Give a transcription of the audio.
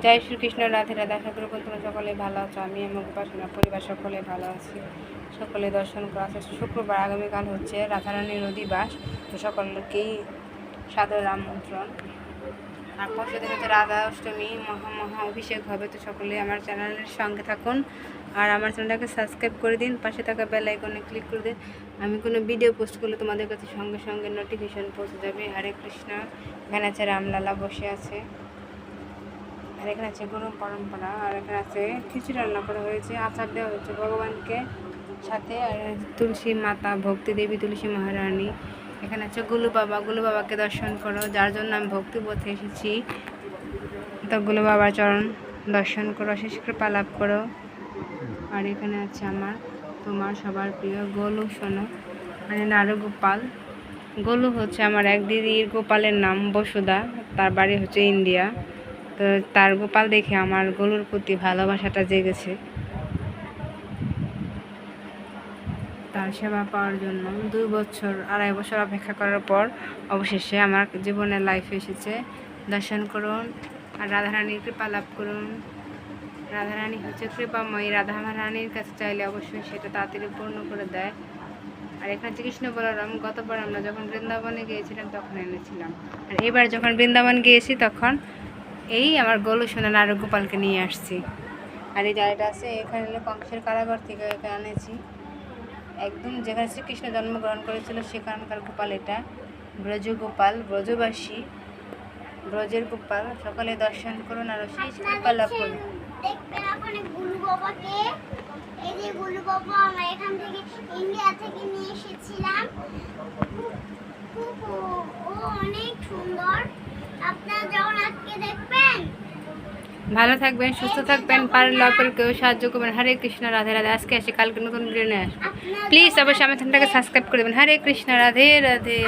জয় শ্রীকৃষ্ণ, রাধে রাধা। করি তোমরা সকলে ভালো আছো। আমি আমার উপাসনা, পরিবার সকলে ভালো আছি। সকলে দর্শন করা আছে শুক্রবার আগামীকাল হচ্ছে রাধারানীর অধিবাস। তো সকলকেই সাদর আমন্ত্রণ। আর পরশু দিন হচ্ছে রাধা অষ্টমী, মহা মহা অভিষেক হবে। তো সকলে আমার চ্যানেলের সঙ্গে থাকুন। আর আমার চ্যানেলটাকে সাবস্ক্রাইব করে দিন। পাশে থাকা বেল আইকনে ক্লিক করে দিন। আমি কোনো ভিডিও পোস্ট করলে তোমাদের কাছে সঙ্গে সঙ্গে নোটিফিকেশন পৌঁছে যাবে। হরে কৃষ্ণ আছে রামলালা বসে আছে। আর এখানে আছে গরু পরম্পরা, আর এখানে আছে খিচুড়ি রান্না করা হয়েছে, আচার দেওয়া হয়েছে ভগবানকে। সাথে আর তুলসী মাতা, ভক্তি দেবী, তুলসী মহারানী। এখানে আছে গুলু বাবা, গুলু বাবাকে দর্শন করো, যার জন্য আমি ভক্তি পথে এসেছি। তো গুলু বাবার চরণ দর্শন করো, শেষ কৃপা লাভ করো। আর এখানে আছে আমার, তোমার সবার প্রিয় গোলু, শোনো। মানে নারু গোপাল। গোলু হচ্ছে আমার এক দিদির গোপালের নাম বসুদা তার বাড়ি হচ্ছে ইন্ডিয়া। তো তার গোপাল দেখে আমার গরুর প্রতি ভালোবাসাটা জেগেছে। তার সেবা পাওয়ার জন্য দুই বছর, আড়াই বছর অপেক্ষা করার পর অবশেষে আমার জীবনের লাইফে এসেছে। দর্শন করুন আর রাধারানীর কৃপা লাভ করুন। রাধারানী হচ্ছে কৃপাময়ী। রাধা রানীর কাছে চাইলে অবশ্যই সেটা তাড়াতাড়ি পূর্ণ করে দেয়। আর এখানে কৃষ্ণ বলরাম গতবার আমরা যখন বৃন্দাবনে গিয়েছিলাম তখন এনেছিলাম। আর এবার যখন বৃন্দাবন গিয়েছি তখন এই আমার গলু সোনার আরও গোপালকে নিয়ে আসছি। আর এই জায়গাটা আছে এখানে হলো কংসের কারাগার থেকে এখানে আনেছি। একদম যেখানে শ্রীকৃষ্ণ জন্মগ্রহণ করেছিল সেখানকার গোপাল এটা। ব্রজ গোপাল ব্রজবাসী ব্রজের গোপাল। সকালে দর্শন করুন আর শেষ কৃপা লাভ করুন। দেখবেন ওখানে গুলু বাবাকে। এই যে গুলু বাবা আমরা এখান থেকে ইন্ডিয়া থেকে নিয়ে এসেছিলাম। ভালো থাকবেন সুস্থ থাকবেন পারলে কেউ সাহায্য করবেন। হরে কৃষ্ণ রাধে রাধে। আজকে আসে কালকে নতুন ভিডিও নিয়ে আসব। প্লিজ অবশ্যই আমার চ্যানেলটাকে সাবস্ক্রাইব করে দেবেন। হরে কৃষ্ণ রাধে রাধে।